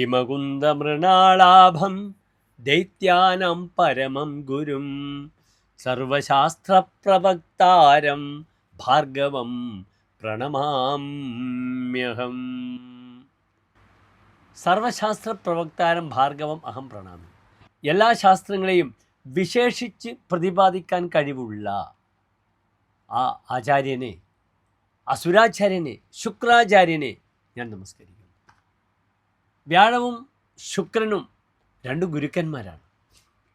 ഹിമകുന്ദമൃണാളാഭം ദൈത്യാനം പരമം ഗുരും സർവശാസ്ത്രപ്രവക്താരം ഭാർഗവം പ്രണമാമ്യഹം. സർവശാസ്ത്ര പ്രവക്താരം ഭാർഗവം അഹം പ്രണാമി. എല്ലാ ശാസ്ത്രങ്ങളെയും വിശേഷിച്ച് പ്രതിപാദിക്കാൻ കഴിവുള്ള ആ ആചാര്യനെ അസുരാചാര്യനെ ശുക്രാചാര്യനെ ഞാൻ നമസ്കരിക്കുന്നു. വ്യാഴവും ശുക്രനും രണ്ട് ഗുരുക്കന്മാരാണ്.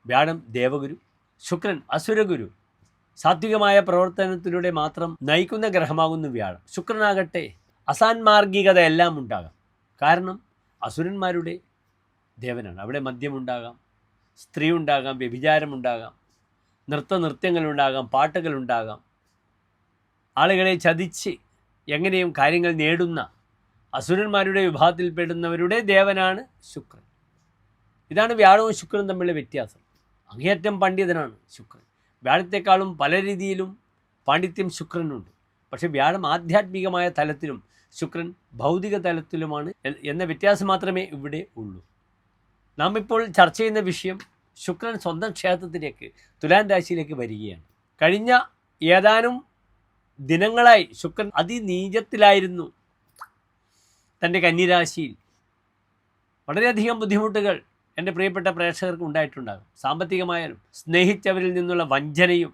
വ്യാഴം ദേവഗുരു ശുക്രൻ അസുരഗുരു. സാത്വികമായ പ്രവർത്തനത്തിലൂടെ മാത്രം നയിക്കുന്ന ഗ്രഹമാകുന്നു വ്യാഴം. ശുക്രനാകട്ടെ അസാൻമാർഗികത എല്ലാം ഉണ്ടാകാം. കാരണം അസുരന്മാരുടെ ദേവനാണ്. അവിടെ മദ്യമുണ്ടാകാം സ്ത്രീ ഉണ്ടാകാം വ്യഭിചാരമുണ്ടാകാം നൃത്ത നൃത്യങ്ങളുണ്ടാകാം പാട്ടുകളുണ്ടാകാം. ആളുകളെ ചതിച്ച് എങ്ങനെയും കാര്യങ്ങൾ നേടുന്ന അസുരന്മാരുടെ വിഭാഗത്തിൽപ്പെടുന്നവരുടെ ദേവനാണ് ശുക്രൻ. ഇതാണ് വ്യാഴവും ശുക്രനും തമ്മിലുള്ള വ്യത്യാസം. അങ്ങേയറ്റം പണ്ഡിതനാണ് ശുക്രൻ. വ്യാഴത്തെക്കാളും പല രീതിയിലും പാണ്ഡിത്യം ശുക്രനുണ്ട്. പക്ഷേ വ്യാഴം ആധ്യാത്മികമായ തലത്തിലും ശുക്രൻ ഭൗതിക തലത്തിലുമാണ് എന്ന വ്യത്യാസം മാത്രമേ ഇവിടെ ഉള്ളൂ. നാം ഇപ്പോൾ ചർച്ച ചെയ്യുന്ന വിഷയം ശുക്രൻ സ്വന്തം ക്ഷേത്രത്തിലേക്ക് തുലാൻ രാശിയിലേക്ക് വരികയാണ്. കഴിഞ്ഞ ഏതാനും ദിനങ്ങളായി ശുക്രൻ അതിനീചത്തിലായിരുന്നു. തന്റെ കന്നിരാശിയിൽ വളരെയധികം ബുദ്ധിമുട്ടുകൾ എന്റെ പ്രിയപ്പെട്ട പ്രേക്ഷകർക്ക് ഉണ്ടായിട്ടുണ്ടാകും. സാമ്പത്തികമായാലും സ്നേഹിച്ചവരിൽ നിന്നുള്ള വഞ്ചനയും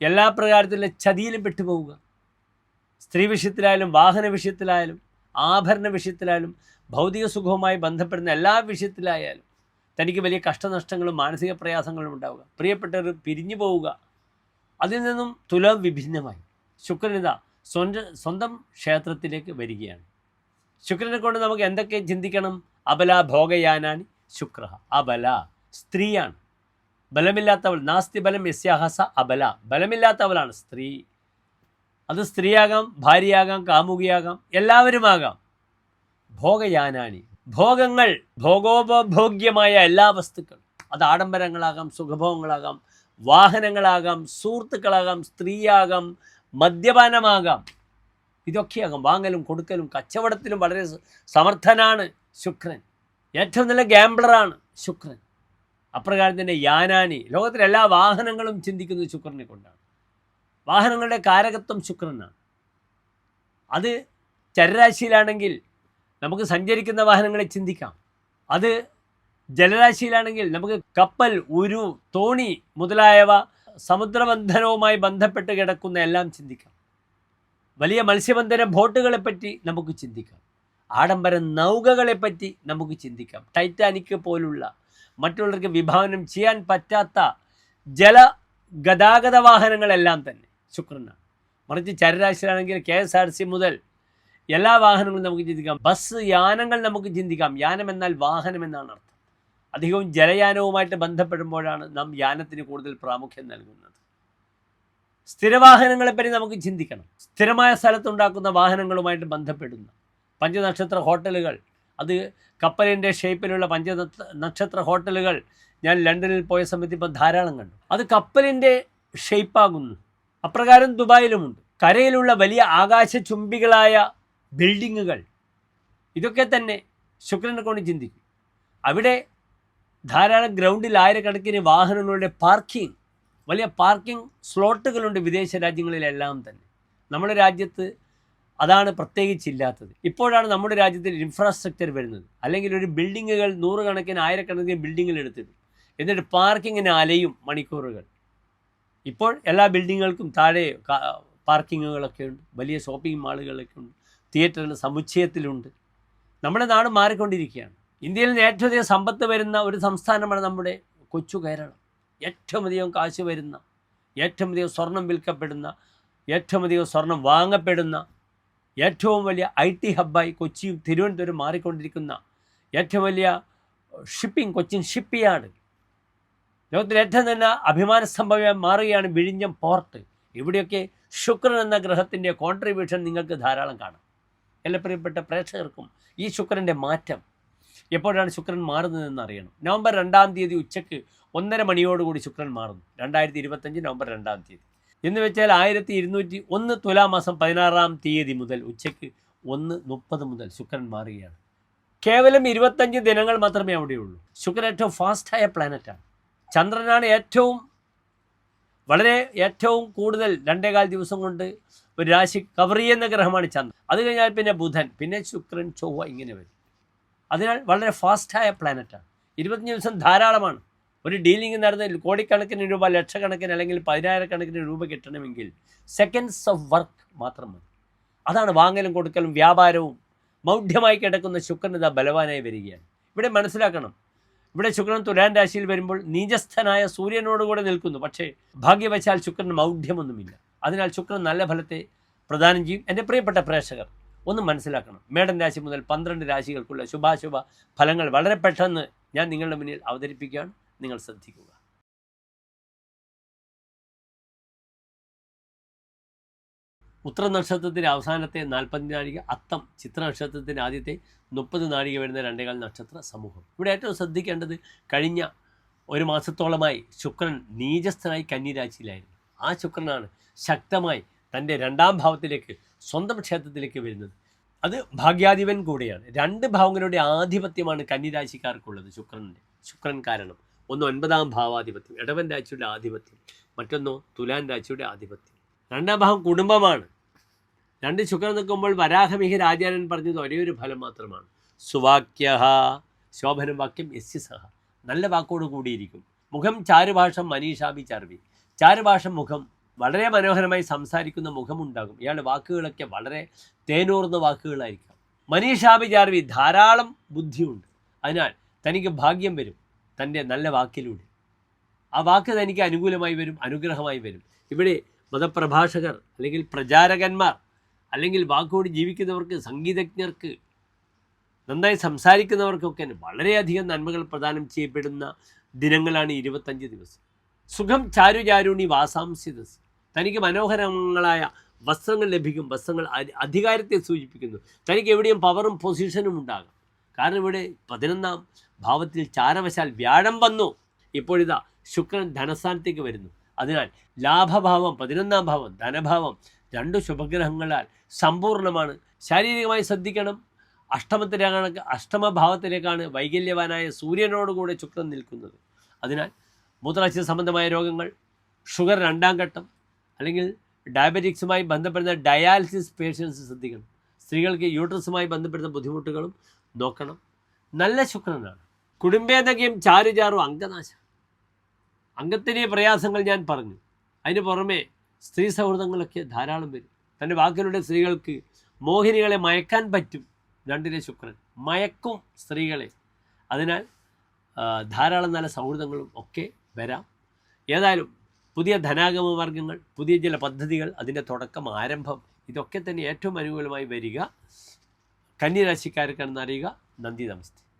എല്ലാ പ്രകാരത്തിലുള്ള ചതിയിലും പെട്ടുപോവുക. സ്ത്രീ വിഷയത്തിലായാലും വാഹന വിഷയത്തിലായാലും ആഭരണ വിഷയത്തിലായാലും ഭൗതിക സുഖവുമായി ബന്ധപ്പെടുന്ന എല്ലാ വിഷയത്തിലായാലും തനിക്ക് വലിയ കഷ്ടനഷ്ടങ്ങളും മാനസിക പ്രയാസങ്ങളും ഉണ്ടാവുക. പ്രിയപ്പെട്ടവർ പിരിഞ്ഞു പോവുക. അതിൽ നിന്നും തുലം വിഭിന്നമായി. ശുക്രനിത സ്വന്തം സ്വന്തം ക്ഷേത്രത്തിലേക്ക് വരികയാണ്. ശുക്രനെ കൊണ്ട് നമുക്ക് എന്തൊക്കെ ചിന്തിക്കണം? അബല ഭോഗയാനാനി ശുക്ര അബല സ്ത്രീയാണ്. ബലമില്ലാത്തവൾ നാസ്തി ബലം യസ്യാഹസ അബല. ബലമില്ലാത്തവളാണ് സ്ത്രീ. അത് സ്ത്രീയാകാം ഭാര്യയാകാം കാമുകിയാകാം എല്ലാവരുമാകാം. ഭോഗയാനാനി. ഭോഗങ്ങൾ ഭോഗോപഭോഗ്യമായ എല്ലാ വസ്തുക്കളും. അത് ആഡംബരങ്ങളാകാം സുഖഭോഗങ്ങളാകാം വാഹനങ്ങളാകാം സുഹൃത്തുക്കളാകാം സ്ത്രീയാകാം മദ്യപാനമാകാം. ഇതൊക്കെയാകാം വാങ്ങലും കൊടുക്കലും കച്ചവടത്തിലും വളരെ സമർത്ഥനാണ് ശുക്രൻ. ഏറ്റവും നല്ല ഗാംബ്ലറാണ് ശുക്രൻ. അപ്രകാരം തന്നെ യാനാനി. ലോകത്തിലെ എല്ലാ വാഹനങ്ങളും ചിന്തിക്കുന്നത് ശുക്രനെ കൊണ്ടാണ്. വാഹനങ്ങളുടെ കാരകത്വം ശുക്രനാണ്. അത് ചരരാശിയിലാണെങ്കിൽ നമുക്ക് സഞ്ചരിക്കുന്ന വാഹനങ്ങളെ ചിന്തിക്കാം. അത് ജലരാശിയിലാണെങ്കിൽ നമുക്ക് കപ്പൽ ഉരു തോണി മുതലായവ സമുദ്രബന്ധനവുമായി ബന്ധപ്പെട്ട് കിടക്കുന്ന എല്ലാം ചിന്തിക്കാം. വലിയ മത്സ്യബന്ധന ബോട്ടുകളെ പറ്റി നമുക്ക് ചിന്തിക്കാം. ആഡംബര നൗകകളെപ്പറ്റി നമുക്ക് ചിന്തിക്കാം. ടൈറ്റാനിക് പോലുള്ള മറ്റുള്ളവർക്ക് വിഭാവനം ചെയ്യാൻ പറ്റാത്ത ജല ഗതാഗത വാഹനങ്ങളെല്ലാം തന്നെ. ശുക്രനാണ്. മറിച്ച് ചരരാശിയിലാണെങ്കിൽ കെ എസ് ആർ സി മുതൽ എല്ലാ വാഹനങ്ങളും നമുക്ക് ചിന്തിക്കാം. ബസ് യാനങ്ങൾ നമുക്ക് ചിന്തിക്കാം. യാനം എന്നാൽ വാഹനം എന്നാണ് അർത്ഥം. അധികവും ജലയാനവുമായിട്ട് ബന്ധപ്പെടുമ്പോഴാണ് നാം യാനത്തിന് കൂടുതൽ പ്രാമുഖ്യം നൽകുന്നത്. സ്ഥിരവാഹനങ്ങളെപ്പറ്റി നമുക്ക് ചിന്തിക്കണം. സ്ഥിരമായ സ്ഥലത്തുണ്ടാക്കുന്ന വാഹനങ്ങളുമായിട്ട് ബന്ധപ്പെടുന്ന. പഞ്ചനക്ഷത്ര ഹോട്ടലുകൾ അത് കപ്പലിന്റെ ഷേപ്പിലുള്ള പഞ്ച നക്ഷത്ര ഹോട്ടലുകൾ ഞാൻ ലണ്ടനിൽ പോയ സമയത്ത് ഇപ്പം ധാരാളം കണ്ടു. അത് കപ്പലിന്റെ ഷേപ്പാകുന്നു. അപ്രകാരം ദുബായിലുമുണ്ട്. കരയിലുള്ള വലിയ ആകാശ ചുംബികളായ ബിൽഡിങ്ങുകൾ. ഇതൊക്കെ തന്നെ ശുക്രനെ കൊണ്ട് ചിന്തിക്കും. അവിടെ ധാരാളം ഗ്രൗണ്ടിൽ ആയിരക്കണക്കിന് വാഹനങ്ങളുടെ പാർക്കിംഗ് വലിയ പാർക്കിംഗ് സ്ലോട്ടുകളുണ്ട് വിദേശ രാജ്യങ്ങളിലെല്ലാം തന്നെ. നമ്മുടെ രാജ്യത്ത് അതാണ് പ്രത്യേകിച്ചില്ലാത്തത്. ഇപ്പോഴാണ് നമ്മുടെ രാജ്യത്തിൽ ഇൻഫ്രാസ്ട്രക്ചർ വരുന്നത്. അല്ലെങ്കിൽ ഒരു ബിൽഡിങ്ങുകൾ നൂറുകണക്കിന് ആയിരക്കണക്കിന് ബിൽഡിങ്ങുകൾ എടുത്തിട്ട് എന്നിട്ട് പാർക്കിങ്ങിന് അലയും മണിക്കൂറുകൾ. ഇപ്പോൾ എല്ലാ ബിൽഡിങ്ങുകൾക്കും താഴെ പാർക്കിങ്ങുകളൊക്കെ ഉണ്ട്. വലിയ ഷോപ്പിംഗ് മാളുകളൊക്കെ ഉണ്ട്. തിയേറ്ററിന് സമുച്ചയത്തിലുണ്ട്. നമ്മുടെ നാട് മാറിക്കൊണ്ടിരിക്കുകയാണ്. ഇന്ത്യയിൽ ഏറ്റവും അധികം സമ്പത്ത് വരുന്ന ഒരു സംസ്ഥാനമാണ് നമ്മുടെ കൊച്ചു കേരളം. ഏറ്റവും അധികം കാശ് വരുന്ന ഏറ്റവും അധികം സ്വർണം വിൽക്കപ്പെടുന്ന ഏറ്റവും അധികം സ്വർണം വാങ്ങപ്പെടുന്ന ഏറ്റവും വലിയ ഐ ടി ഹബ്ബായി കൊച്ചിയും തിരുവനന്തപുരം മാറിക്കൊണ്ടിരിക്കുന്ന ഏറ്റവും വലിയ ഷിപ്പിംഗ് കൊച്ചിൻ ഷിപ്പ് യാർഡ് ലോകത്തിലെ ഏറ്റവും തന്നെ അഭിമാന സംഭവമായി മാറുകയാണ് വിഴിഞ്ഞം പോർട്ട്. ഇവിടെയൊക്കെ ശുക്രൻ എന്ന ഗ്രഹത്തിന്റെ കോൺട്രിബ്യൂഷൻ നിങ്ങൾക്ക് ധാരാളം കാണാം. എല്ലാ പ്രിയപ്പെട്ട പ്രേക്ഷകർക്കും ഈ ശുക്രന്റെ മാറ്റം എപ്പോഴാണ് ശുക്രൻ മാറുന്നതെന്ന് അറിയണം. നവംബർ രണ്ടാം തീയതി ഉച്ചയ്ക്ക് ഒന്നര മണിയോടുകൂടി ശുക്രൻ മാറുന്നു. രണ്ടായിരത്തി ഇരുപത്തഞ്ച് നവംബർ രണ്ടാം തീയതി. എന്ന് വെച്ചാൽ ആയിരത്തി ഇരുന്നൂറ്റി ഒന്ന് തുലാമാസം പതിനാറാം തീയതി മുതൽ ഉച്ചയ്ക്ക് ഒന്ന് മുപ്പത് മുതൽ ശുക്രൻ മാറുകയാണ്. കേവലം ഇരുപത്തഞ്ച് ദിനങ്ങൾ മാത്രമേ അവിടെയുള്ളൂ. ശുക്രൻ ഏറ്റവും ഫാസ്റ്റായ പ്ലാനറ്റാണ്. ചന്ദ്രനാണ് ഏറ്റവും വളരെ ഏറ്റവും കൂടുതൽ രണ്ടേകാൽ ദിവസം കൊണ്ട് ഒരു രാശി കവർ ചെയ്യുന്ന ഗ്രഹമാണ് ചന്ദ്രൻ. അത് കഴിഞ്ഞാൽ പിന്നെ ബുധൻ പിന്നെ ശുക്രൻ ചൊവ്വ ഇങ്ങനെ വരും. അതിനാൽ വളരെ ഫാസ്റ്റായ പ്ലാനറ്റാണ്. ഇരുപത്തഞ്ച് ദിവസം ധാരാളമാണ്. ഒരു ഡീലിംഗ് നടന്ന് കോടിക്കണക്കിന് രൂപ ലക്ഷക്കണക്കിന് അല്ലെങ്കിൽ പതിനായിരക്കണക്കിന് രൂപ കിട്ടണമെങ്കിൽ സെക്കൻഡ്സ് ഓഫ് വർക്ക് മാത്രം മതി. അതാണ് വാങ്ങലും കൊടുക്കലും വ്യാപാരവും. മൗഢ്യമായി കിടക്കുന്ന ശുക്രൻ ഇതാ ബലവാനായി വരികയാണ്. ഇവിടെ മനസ്സിലാക്കണം. ഇവിടെ ശുക്രൻ തുലാൻ രാശിയിൽ വരുമ്പോൾ നീചസ്ഥനായ സൂര്യനോടുകൂടെ നിൽക്കുന്നു. പക്ഷേ ഭാഗ്യവശാൽ ശുക്രൻ മൗഢ്യമൊന്നുമില്ല. അതിനാൽ ശുക്രൻ നല്ല ഫലത്തെ പ്രദാനം ചെയ്യും. എന്റെ പ്രിയപ്പെട്ട പ്രേക്ഷകർ ഒന്ന് മനസ്സിലാക്കണം. മേടൻ രാശി മുതൽ പന്ത്രണ്ട് രാശികൾക്കുള്ള ശുഭാശുഭ ഫലങ്ങൾ വളരെ പെട്ടെന്ന് ഞാൻ നിങ്ങളുടെ മുന്നിൽ അവതരിപ്പിക്കുകയാണ്. നിങ്ങൾ ശ്രദ്ധിക്കുക. ഉത്തര നക്ഷത്രത്തിന്റെ അവസാനത്തെ നാൽപ്പത്തി നാഴിക അത്തം ചിത്ര നക്ഷത്രത്തിന്റെ ആദ്യത്തെ മുപ്പത് നാഴിക വരുന്ന രണ്ടേകാൽ നക്ഷത്ര സമൂഹം. ഇവിടെ ഏറ്റവും ശ്രദ്ധിക്കേണ്ടത് കഴിഞ്ഞ ഒരു മാസത്തോളമായി ശുക്രൻ നീചസ്ഥനായി കന്നിരാശിയിലായിരുന്നു. ആ ശുക്രനാണ് ശക്തമായി തന്റെ രണ്ടാം ഭാവത്തിലേക്ക് സ്വന്തം ക്ഷേത്രത്തിലേക്ക് വരുന്നത്. അത് ഭാഗ്യാധിപൻ കൂടെയാണ്. രണ്ട് ഭാവങ്ങളുടെ ആധിപത്യമാണ് കന്നിരാശിക്കാർക്കുള്ളത് ശുക്രന്റെ ശുക്രൻ കാരണം. ഒന്ന് ഒൻപതാം ഭാവാധിപത്യം ഇടവൻ രാശിയുടെ ആധിപത്യം മറ്റൊന്നോ തുലാൻ രാശിയുടെ ആധിപത്യം. രണ്ടാം ഭാവം കുടുംബമാണ്. രണ്ട് ശുക്രൻ നിൽക്കുമ്പോൾ വരാഹമിഹി രാജാനൻ പറഞ്ഞത് ഒരേ ഒരു ഫലം മാത്രമാണ്. സുവാക്യ ശോഭനം വാക്യം യസ്യ സഹ നല്ല വാക്കോട് കൂടിയിരിക്കും. മുഖം ചാരുഭാഷം മനീഷാബി ചാർവി. ചാരുഭാഷം മുഖം വളരെ മനോഹരമായി സംസാരിക്കുന്ന മുഖമുണ്ടാകും. ഇയാളുടെ വാക്കുകളൊക്കെ വളരെ തേനൂർന്ന വാക്കുകളായിരിക്കാം. മനീഷാബി ചാർവി ധാരാളം ബുദ്ധിയുണ്ട്. അതിനാൽ തനിക്ക് ഭാഗ്യം വരും. തന്റെ നല്ല വാക്കിലൂടെ. ആ വാക്ക് തനിക്ക് അനുകൂലമായി വരും അനുഗ്രഹമായി വരും. ഇവിടെ മതപ്രഭാഷകർ അല്ലെങ്കിൽ പ്രചാരകന്മാർ അല്ലെങ്കിൽ വാക്കോട് ജീവിക്കുന്നവർക്ക് സംഗീതജ്ഞർക്ക് നന്നായി സംസാരിക്കുന്നവർക്കൊക്കെ വളരെയധികം നന്മകൾ പ്രദാനം ചെയ്യപ്പെടുന്ന ദിനങ്ങളാണ് ഇരുപത്തഞ്ച് ദിവസം. സുഖം ചാരു ചാരുണി വാസാംസിതസ് തനിക്ക് മനോഹരങ്ങളായ വസ്ത്രങ്ങൾ ലഭിക്കും വസ്ത്രങ്ങൾ അധികാരത്തെ സൂചിപ്പിക്കുന്നു. തനിക്ക് എവിടെയും പവറും പൊസിഷനും ഉണ്ടാകാം. കാരണം ഇവിടെ പതിനൊന്നാം ഭാവത്തിൽ ചാരവശാൽ വ്യാഴം വന്നു. ഇപ്പോഴിതാ ശുക്രൻ ധനസ്ഥാനത്തേക്ക് വരുന്നു. അതിനാൽ ലാഭഭാവം പതിനൊന്നാം ഭാവം ധനഭാവം രണ്ട് ശുഭഗ്രഹങ്ങളാൽ സമ്പൂർണമാണ് ശാരീരികമായി ശ്രദ്ധിക്കണം. അഷ്ടമത്തിലേക്കാണ് അഷ്ടമഭാവത്തിലേക്കാണ് വൈകല്യവാനായ സൂര്യനോടുകൂടെ ശുക്രൻ നിൽക്കുന്നത്. അതിനാൽ മൂത്രാശയ സംബന്ധമായ രോഗങ്ങൾ ഷുഗർ രണ്ടാം ഘട്ടം അല്ലെങ്കിൽ ഡയബറ്റിക്സുമായി ബന്ധപ്പെടുന്ന ഡയാലിസിസ് പേഷ്യൻസ് ശ്രദ്ധിക്കണം. സ്ത്രീകൾക്ക് യൂട്രസുമായി ബന്ധപ്പെടുന്ന ബുദ്ധിമുട്ടുകളും നോക്കണം. നല്ല ശുക്രനാണ്. കുടുംബേതകയും ചാരുചാറും അംഗനാശം അംഗത്തിന്റെ പ്രയാസങ്ങൾ ഞാൻ പറഞ്ഞു. അതിന് പുറമെ സ്ത്രീ സൗഹൃദങ്ങളൊക്കെ ധാരാളം വരും. തന്റെ വാക്കിലൂടെ സ്ത്രീകൾക്ക് മോഹിനികളെ മയക്കാൻ പറ്റും. രണ്ടിലെ ശുക്രൻ. മയക്കും സ്ത്രീകളെ. അതിനാൽ ധാരാളം നല്ല സൗഹൃദങ്ങളും ഒക്കെ വരാം. ഏതായാലും പുതിയ ധനാഗമ മാർഗങ്ങൾ പുതിയ ചില പദ്ധതികൾ അതിന്റെ തുടക്കം ആരംഭം ഇതൊക്കെ തന്നെ ഏറ്റവും അനുകൂലമായി വരിക. കന്യരാശിക്കാർക്കാണെന്ന് അറിയുക. നന്ദി നമസ്തേ.